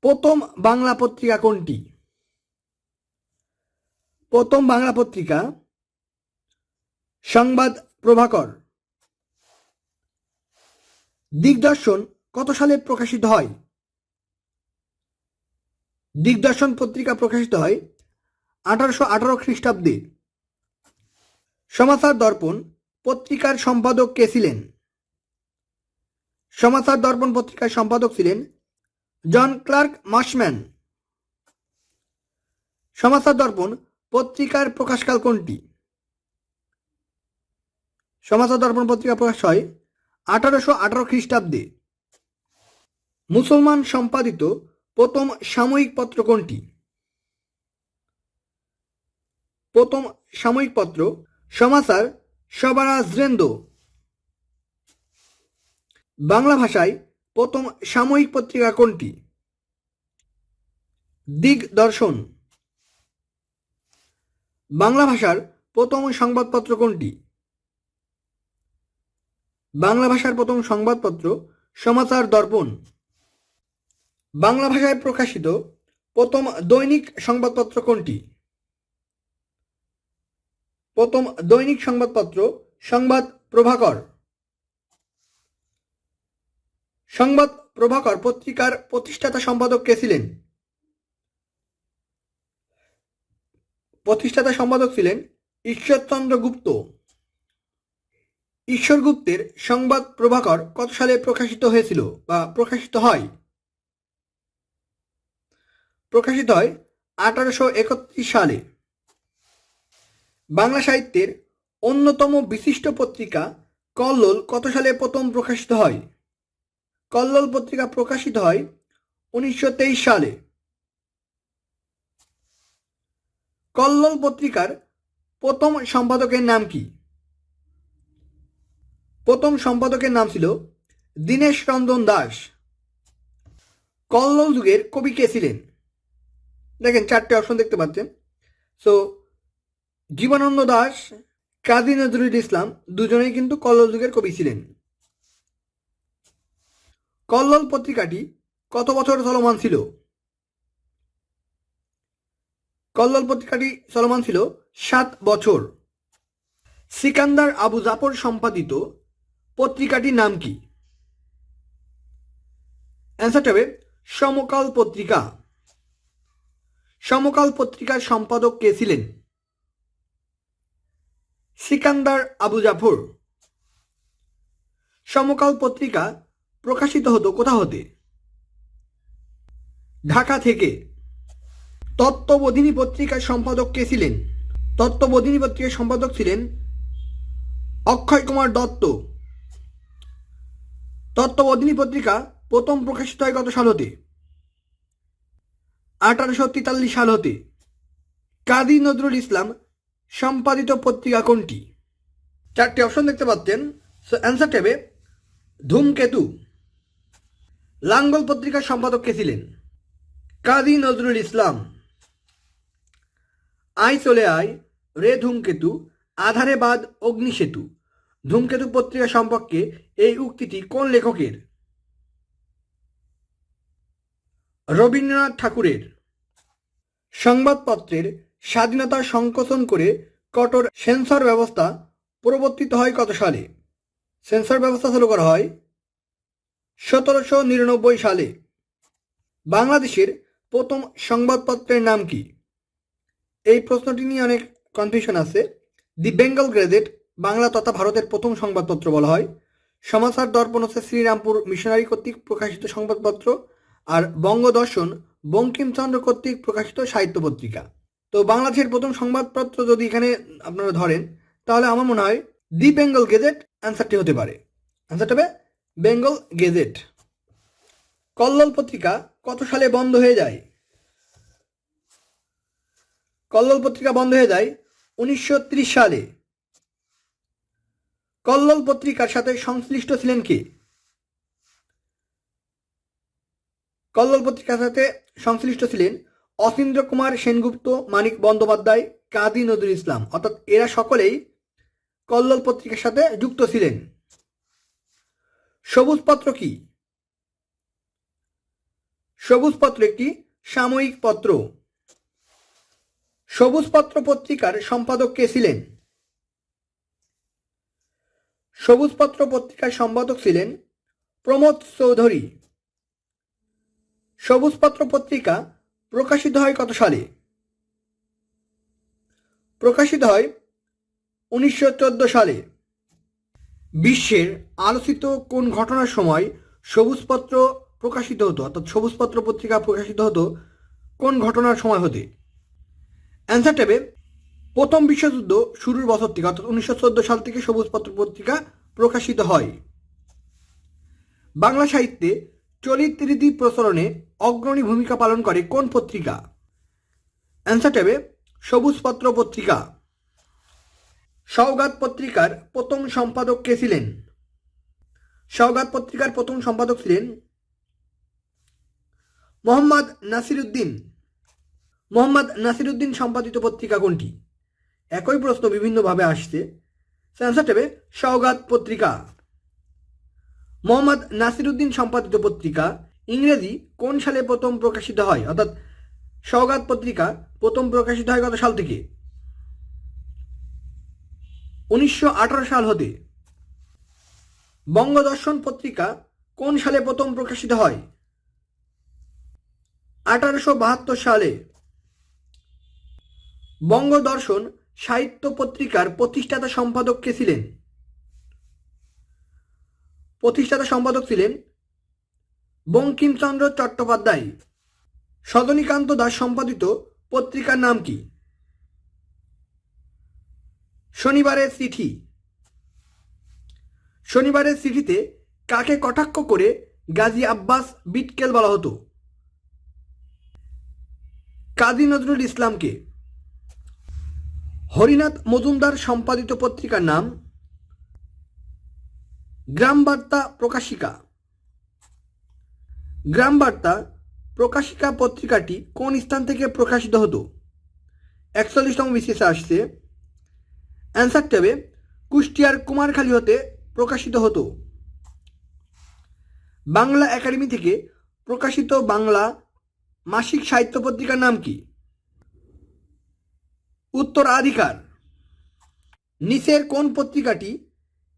প্রথম বাংলা পত্রিকা কোনটি? প্রথম বাংলা পত্রিকা সংবাদ প্রভাকর। দিগদর্শন কত সালে প্রকাশিত হয়? দিগদর্শন পত্রিকা প্রকাশিত হয় আঠারোশো আঠারো খ্রিস্টাব্দে। সমাচার দর্পণ পত্রিকার সম্পাদক কে ছিলেন? সমাচার দর্পণ পত্রিকার সম্পাদক ছিলেন জন ক্লার্ক মাসম্যান। সমাচার দর্পণ পত্রিকার প্রকাশকাল কোনটি? সমাচার দর্পণ পত্রিকা প্রকাশ হয় আঠারোশো আঠারো খ্রিস্টাব্দে। মুসলমান সম্পাদিত প্রথম সাময়িক পত্র কোনটি? প্রথম সাময়িক পত্র সমাচার সবারাজরেন্দ্র বাংলা ভাষায় প্রথম সাময়িক পত্রিকা কোনটি? দিগদর্শন বাংলা ভাষার প্রথম সংবাদপত্র কোনটি? বাংলা ভাষার প্রথম সংবাদপত্র সমাচার দর্পণ। বাংলা ভাষায় প্রকাশিত প্রথম দৈনিক সংবাদপত্র কোনটি? প্রথম দৈনিক সংবাদপত্র, সংবাদ প্রভাকর। সংবাদ প্রভাকর পত্রিকার প্রতিষ্ঠাতা সম্পাদক কে ছিলেন? প্রতিষ্ঠাতা সম্পাদক ছিলেন ঈশ্বরচন্দ্র গুপ্ত। ঈশ্বর গুপ্তের সংবাদ প্রভাকর কত সালে প্রকাশিত হয়েছিল বা প্রকাশিত হয়? প্রকাশিত হয় আঠারোশো একত্রিশ সালে। বাংলা সাহিত্যের অন্যতম বিশিষ্ট পত্রিকা কল্লোল কত সালে প্রথম প্রকাশিত হয়? কল্লোল পত্রিকা প্রকাশিত হয় উনিশশো তেইশ সালে। কল্লোল পত্রিকার প্রথম সম্পাদকের নাম কি? প্রথম সম্পাদকের নাম ছিল দীনেশ রঞ্জন দাস। কল্লোল যুগের কবি কে ছিলেন? দেখেন চারটে অপশন দেখতে পাচ্ছেন। সো জীবনানন্দ দাস কাজী নজরুল ইসলাম দুজনেই কিন্তু কল্লোল যুগের কবি ছিলেন। কল্লোল পত্রিকাটি কত বছর চলমান ছিল? কল্লোল পত্রিকাটি চলমান ছিল সাত বছর। সিকান্দার আবু জাফর সম্পাদিত পত্রিকাটির নাম কি? অ্যান্সারটা হবে সমকাল পত্রিকা। সমকাল পত্রিকার সম্পাদক কে ছিলেন? সিকান্দার আবু জাফর। সমকাল পত্রিকা প্রকাশিত হতো কোথা হতে? ঢাকা থেকে। তত্ত্ববোধিনী পত্রিকার সম্পাদক কে ছিলেন? তত্ত্ববোধিনী পত্রিকার সম্পাদক ছিলেন অক্ষয় কুমার দত্ত। তত্ত্ববোধিনী পত্রিকা প্রথম প্রকাশিত হয় কত সাল হতে? আঠারোশো তেতাল্লিশ সাল হতে। কাজী নজরুল ইসলাম সম্পাদিত পত্রিকা কোনটি? চারটি অপশন দেখতে পাচ্ছেন। সো অ্যান্সার হবে ধূমকেতু। লাঙ্গল পত্রিকার সম্পাদক কে ছিলেন? কাজী নজরুল ইসলাম। আই চলে আয়, রে ধূমকেতু, আধারে বাদ অগ্নিসেতু। ধূমকেতু পত্রিকা সম্পর্কে এই উক্তিটি কোন লেখকের? রবীন্দ্রনাথ ঠাকুরের। সংবাদপত্রের স্বাধীনতা সংকোচন করে কঠোর সেন্সর ব্যবস্থা প্রবর্তিত হয় কত সালে? সেন্সর ব্যবস্থা চালু করা হয় সতেরোশো নিরানব্বই সালে। বাংলাদেশের প্রথম সংবাদপত্রের নাম কি? এই প্রশ্নটি নিয়ে অনেক কনফিউশন আছে। দি বেঙ্গল গ্রেজেট বাংলা তথা ভারতের প্রথম সংবাদপত্র বলা হয়। সমাচার দর্পণ হচ্ছে শ্রীরামপুর মিশনারি কর্তৃক প্রকাশিত সংবাদপত্র আর বঙ্গদর্শন বঙ্কিমচন্দ্র কর্তৃক প্রকাশিত সাহিত্য পত্রিকা। তো বাংলাদেশের প্রথম সংবাদপত্র যদি এখানে আপনারা ধরেন, তাহলে আমার মনে হয় দি বেঙ্গল গেজেট অ্যান্সারটি হতে পারে। অ্যান্সারটা হবে বেঙ্গল গেজেট কল্লোল পত্রিকা কত সালে বন্ধ হয়ে যায়? কল্লোল পত্রিকা বন্ধ হয়ে যায় উনিশশো ত্রিশ সালে। কল্লোল পত্রিকার সাথে সংশ্লিষ্ট ছিলেন কে? কল্লোল পত্রিকার সাথে সংশ্লিষ্ট ছিলেন অসীন্দ্র কুমার সেনগুপ্ত, মানিক বন্দ্যোপাধ্যায়, কাজী নজরুল ইসলাম। অর্থাৎ এরা সকলেই কল্লোল পত্রিকার সাথে যুক্ত ছিলেন। সবুজ পত্র কি? সবুজ পত্র একটি সাময়িক পত্র। সবুজ পত্র পত্রিকার সম্পাদক কে ছিলেন? সবুজ পত্র পত্রিকার সম্পাদক ছিলেন প্রমোদ চৌধুরী। সবুজ পত্র পত্রিকা প্রকাশিত হয় কত সালে? প্রকাশিত হয় উনিশশো চোদ্দ সালে। বিশ্বের আলোচিত কোন ঘটনার সময় সবুজপত্র প্রকাশিত হতো, অর্থাৎ সবুজপত্র পত্রিকা প্রকাশিত হতো, কোন ঘটনার সময় হতে? অ্যান্সার ট্যাবে, প্রথম বিশ্বযুদ্ধ শুরুর বছর থেকে, অর্থাৎ উনিশশো চোদ্দ সাল থেকে সবুজপত্র পত্রিকা প্রকাশিত হয়। বাংলা সাহিত্যে চলিত প্রচলনে অগ্রণী ভূমিকা পালন করে কোন পত্রিকা? অ্যান্সার ট্যাবে সবুজপত্র পত্রিকা। সওগাত পত্রিকার প্রথম সম্পাদক কে ছিলেন? সওগাত পত্রিকার প্রথম সম্পাদক ছিলেন মোহাম্মদ নাসিরুদ্দিন। মোহাম্মদ নাসিরুদ্দিন সম্পাদিত পত্রিকা কোনটি? একই প্রশ্ন বিভিন্নভাবে আসছে। অ্যান্সার দেবে সওগাত পত্রিকা। মোহাম্মদ নাসিরুদ্দিন সম্পাদিত পত্রিকা, ইংরেজি কোন সালে প্রথম প্রকাশিত হয়? অর্থাৎ সওগাত পত্রিকা প্রথম প্রকাশিত হয় কত সাল থেকে? উনিশশো আঠারো সাল হতে। বঙ্গদর্শন পত্রিকা কোন সালে প্রথম প্রকাশিত হয়? আঠারোশো বাহাত্তর সালে। বঙ্গদর্শন সাহিত্য পত্রিকার প্রতিষ্ঠাতা সম্পাদক কে ছিলেন? প্রতিষ্ঠাতা সম্পাদক ছিলেন বঙ্কিমচন্দ্র চট্টোপাধ্যায়। সদনীকান্ত দাস সম্পাদিত পত্রিকার নাম কি? শনিবারের চিঠি। শনিবারের চিঠিতে কাকে কটাক্ষ করে গাজী আব্বাস বিটকেল বলা হতো? কাজী নজরুল ইসলামকে। হরিনাথ মজুমদার সম্পাদিত পত্রিকার নাম গ্রাম বার্তা প্রকাশিকা। গ্রাম বার্তা প্রকাশিকা পত্রিকাটি কোন স্থান থেকে প্রকাশিত হতো? একচল্লিশতম বিশেষে আসছে। অ্যান্সার ট্যাবে কুষ্টিয়ার কুমারখালী হতে প্রকাশিত হতো। বাংলা একাডেমি থেকে প্রকাশিত বাংলা মাসিক সাহিত্য পত্রিকার নাম কি? উত্তরাধিকার। নিচের কোন পত্রিকাটি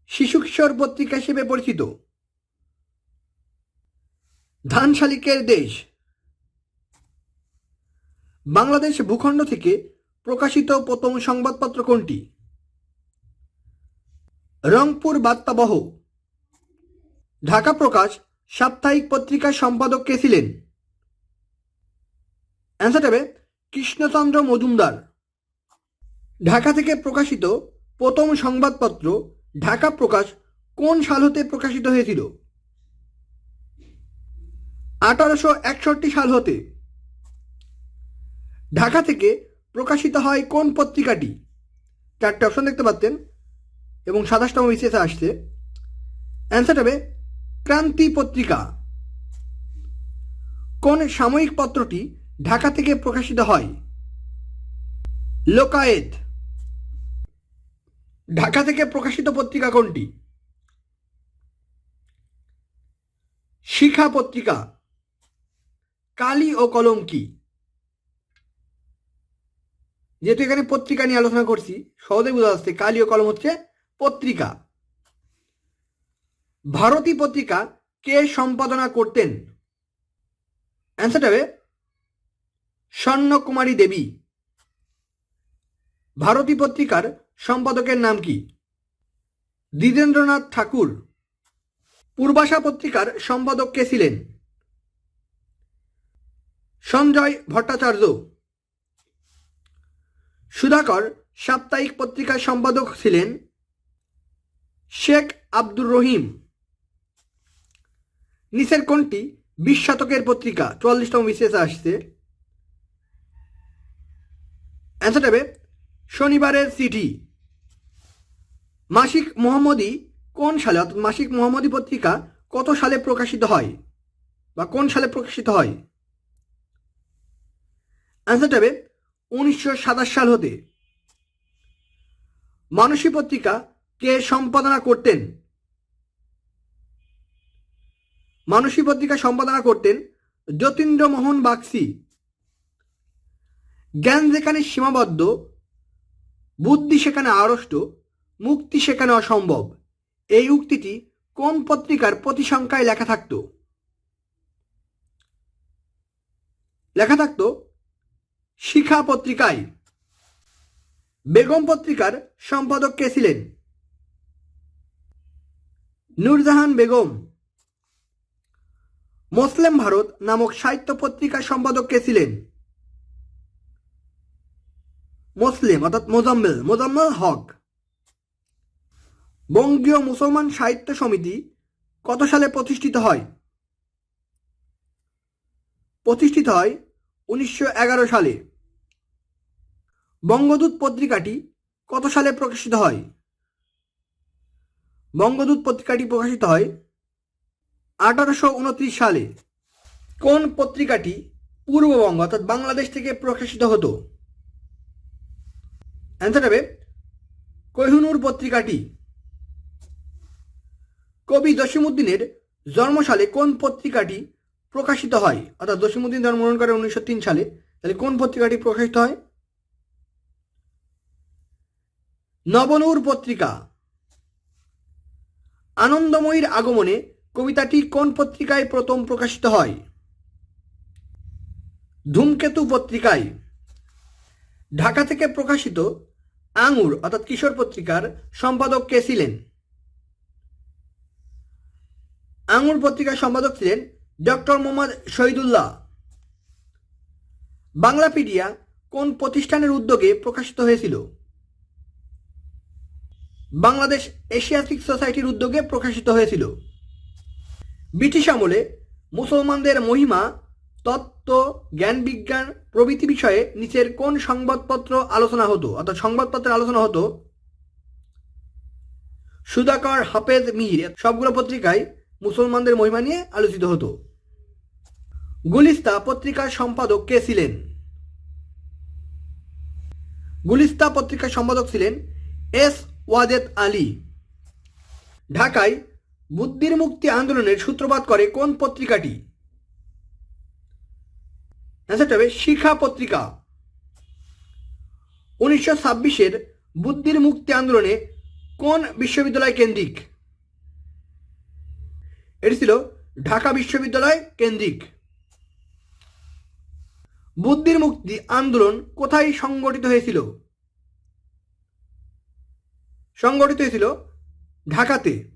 শিশু কিশোর পত্রিকা হিসেবে পরিচিত। ধান শালিকের দেশ। বাংলাদেশ ভূখণ্ড থেকে প্রকাশিত প্রথম সংবাদপত্র কোনটি? রংপুর বার্তাবহ। ঢাকা প্রকাশ, সাপ্তাহিক পত্রিকার সম্পাদক কে ছিলেন? অ্যান্সার হবে কৃষ্ণচন্দ্র মজুমদার। ঢাকা থেকে প্রকাশিত প্রথম সংবাদপত্র ঢাকা প্রকাশ কোন সাল হতে প্রকাশিত হয়েছিল? আঠারোশো একষট্টি সাল হতে ঢাকা থেকে প্রকাশিত হয় কোন পত্রিকাটি? চারটে অপশন দেখতে পাচ্ছেন এবং সাতাশতম বিশেষে আসছে। অ্যান্সার হবে, ক্রান্তি পত্রিকা। কোন সাময়িক পত্রটি ঢাকা থেকে প্রকাশিত হয়? লোকায়েত। ঢাকা থেকে প্রকাশিত পত্রিকা কোনটি? শিখা পত্রিকা। কালি ও কলম কি? যেহেতু এখানে পত্রিকা নিয়ে আলোচনা করছি সহজে বোঝা যাচ্ছে কালি ও কলম হচ্ছে পত্রিকা। ভারতী পত্রিকা কে সম্পাদনা করতেন? অ্যান্সার হবে স্বর্ণকুমারী দেবী। ভারতী পত্রিকার সম্পাদকের নাম কি? দ্বিজেন্দ্রনাথ ঠাকুর। পূর্বাশা পত্রিকার সম্পাদক কে ছিলেন? সঞ্জয় ভট্টাচার্য। সুধাকর সাপ্তাহিক পত্রিকার সম্পাদক ছিলেন শেখ আব্দুর রহিম। নিচের কোনটি বিশ শতকের পত্রিকা, চুয়াল্লিশতম বিশেষে আসছে। অ্যান্সার হবে, শনিবারের চিঠি। মাসিক মোহাম্মদী কোন সালে অর্থাৎ মাসিক মোহাম্মদী পত্রিকা কত সালে প্রকাশিত হয়? বা কোন সালে প্রকাশিত হয়? অ্যান্সার হবে উনিশশো সাতাশ সাল হতে। মানসী পত্রিকা কে সম্পাদনা করতেন? মানসী পত্রিকা সম্পাদনা করতেন যতীন্দ্রমোহন বাগসি জ্ঞান যেখানে সীমাবদ্ধ, বুদ্ধি সেখানে আড়ষ্ট মুক্তি সেখানে অসম্ভব। এই উক্তিটি কোন পত্রিকার প্রতিসংখ্যায় লেখা থাকত? লেখা থাকত, শিখা পত্রিকায়। বেগম পত্রিকার সম্পাদক কে ছিলেন? নূরজাহান বেগম। মুসলিম ভারত নামক সাহিত্য পত্রিকার সম্পাদক কে ছিলেন? মুসলিম, অর্থাৎ মোজাম্মেল মোজাম্মেল হক। বঙ্গীয় মুসলমান সাহিত্য সমিতি কত সালে প্রতিষ্ঠিত হয়? প্রতিষ্ঠিত হয় উনিশশো এগারো সালে। বঙ্গদূত পত্রিকাটি কত সালে প্রকাশিত হয়? বঙ্গদূত পত্রিকাটি প্রকাশিত হয় আঠারোশো উনত্রিশ সালে। কোন পত্রিকাটি পূর্ববঙ্গ অর্থাৎ বাংলাদেশ থেকে প্রকাশিত হতো? অ্যান্সার হবে, কোহিনুর পত্রিকাটি। কবি জসিমুদ্দিনের জন্মসালে কোন পত্রিকাটি প্রকাশিত হয়? অর্থাৎ জসিমুদ্দিন জন্মগ্রহণ করে উনিশশো তিন সালে। তাহলে কোন পত্রিকাটি প্রকাশিত হয়? নবনূর পত্রিকা। আনন্দময়ীর আগমনে কবিতাটি কোন পত্রিকায় প্রথম প্রকাশিত হয়? ধূমকেতু পত্রিকায়। ঢাকা থেকে প্রকাশিত আঙুর, অর্থাৎ কিশোর পত্রিকার সম্পাদক কে ছিলেন? আঙুর পত্রিকার সম্পাদক ছিলেন ডক্টর মোহাম্মদ শহীদুল্লাহ। বাংলাপিডিয়া কোন প্রতিষ্ঠানের উদ্যোগে প্রকাশিত হয়েছিল? বাংলাদেশ এশিয়াটিক সোসাইটির উদ্যোগে প্রকাশিত হয়েছিল। ব্রিটিশ আমলে মুসলমানদের মহিমা, তত্ত্ব, জ্ঞান বিজ্ঞান প্রভৃতি বিষয়ে নিচের কোন সংবাদপত্র আলোচনা হতো? অর্থাৎ সংবাদপত্রের আলোচনা হতো সুধাকর হাফেজ মির সবগুলো পত্রিকায় মুসলমানদের মহিমা নিয়ে আলোচিত হতো। গুলিস্তা পত্রিকার সম্পাদক কে ছিলেন? গুলিস্তা পত্রিকার সম্পাদক ছিলেন এস ওয়াজেদ আলী। ঢাকায় বুদ্ধির মুক্তি আন্দোলনের সূত্রপাত করে কোন পত্রিকাটি? শিখা পত্রিকা। উনিশশো ছাব্বিশের বুদ্ধির মুক্তি আন্দোলনে কোন বিশ্ববিদ্যালয় কেন্দ্রিক? এটি ছিল ঢাকা বিশ্ববিদ্যালয় কেন্দ্রিক। বুদ্ধির মুক্তি আন্দোলন কোথায় সংগঠিত হয়েছিল? সংগঠিত হয়েছিল ঢাকাতে।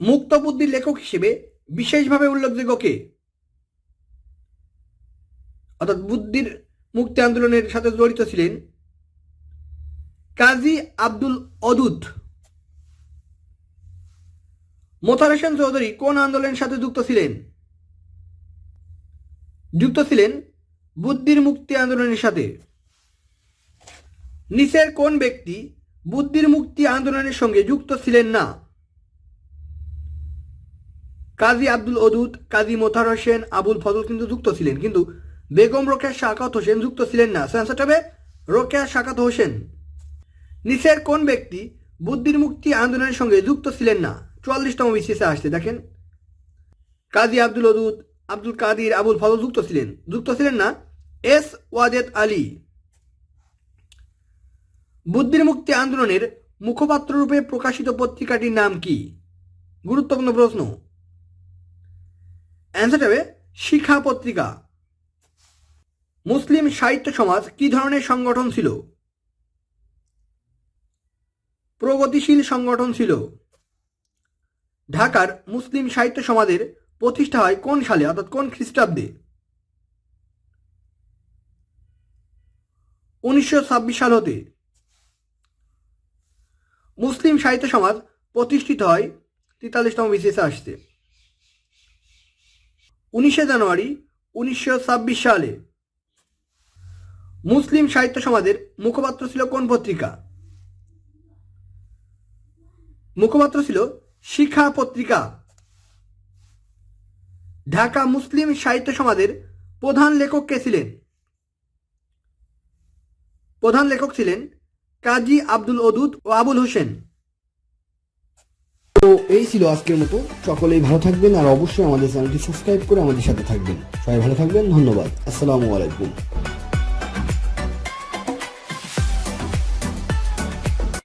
মুক্ত বুদ্ধির লেখক হিসেবে বিশেষভাবে উল্লেখযোগ্য কে? অর্থাৎ বুদ্ধির মুক্তি আন্দোলনের সাথে জড়িত ছিলেন কাজী আব্দুল অদুদ মোতার হোসেন চৌধুরী কোন আন্দোলনের সাথে যুক্ত ছিলেন? যুক্ত ছিলেন বুদ্ধির মুক্তি আন্দোলনের সাথে। নিচের কোন ব্যক্তি বুদ্ধির মুক্তি আন্দোলনের সঙ্গে যুক্ত ছিলেন না? কাজী আব্দুল অদুদ কাজী মোতার হোসেন, আবুল ফজল কিন্তু যুক্ত ছিলেন, কিন্তু বেগম রোকেয়া শাকাত হোসেন যুক্ত ছিলেন না। সেন্সারটা হবে রোকেয়া শাকাত হোসেন। নিচের কোন ব্যক্তি বুদ্ধির মুক্তি আন্দোলনের সঙ্গে যুক্ত ছিলেন না? চুয়াল্লিশতম বিসিএসে আসছে, দেখেন। কাজী আব্দুল অদুদ আব্দুল কাদির, আবুল ফজল যুক্ত ছিলেন। যুক্ত ছিলেন না, এস ওয়াজেদ আলী। বুদ্ধির মুক্তি আন্দোলনের মুখপাত্র রূপে প্রকাশিত পত্রিকাটির নাম কি? গুরুত্বপূর্ণ প্রশ্ন। অ্যান্সার হবে, শিখা পত্রিকা। মুসলিম সাহিত্য সমাজ কি ধরনের সংগঠন ছিল? প্রগতিশীল সংগঠন ছিল। ঢাকার মুসলিম সাহিত্য সমাজের প্রতিষ্ঠা হয় কোন সালে, অর্থাৎ কোন খ্রিস্টাব্দে? উনিশশো ছাব্বিশ সাল হতে মুসলিম সাহিত্য সমাজ প্রতিষ্ঠিত হয় তেতাল্লিশতম বিসিএসে আসছে উনিশে জানুয়ারি উনিশশো ছাব্বিশ সালে মুসলিম সাহিত্য সমাজের মুখপাত্র ছিল কোন পত্রিকা? মুখপাত্র ছিল শিখা পত্রিকা। ঢাকা মুসলিম সাহিত্য সমাজের প্রধান লেখক কে ছিলেন? প্রধান লেখক ছিলেন কাজী আব্দুল অদুদ ও আবুল হোসেন। তো এই ছিল আজকের মতো। সকলেই ভালো থাকবেন আর অবশ্যই আমাদের চ্যানেলটি সাবস্ক্রাইব করে আমাদের সাথে থাকবেন। সবাই ভালো থাকবেন। ধন্যবাদ। আসসালামু আলাইকুম।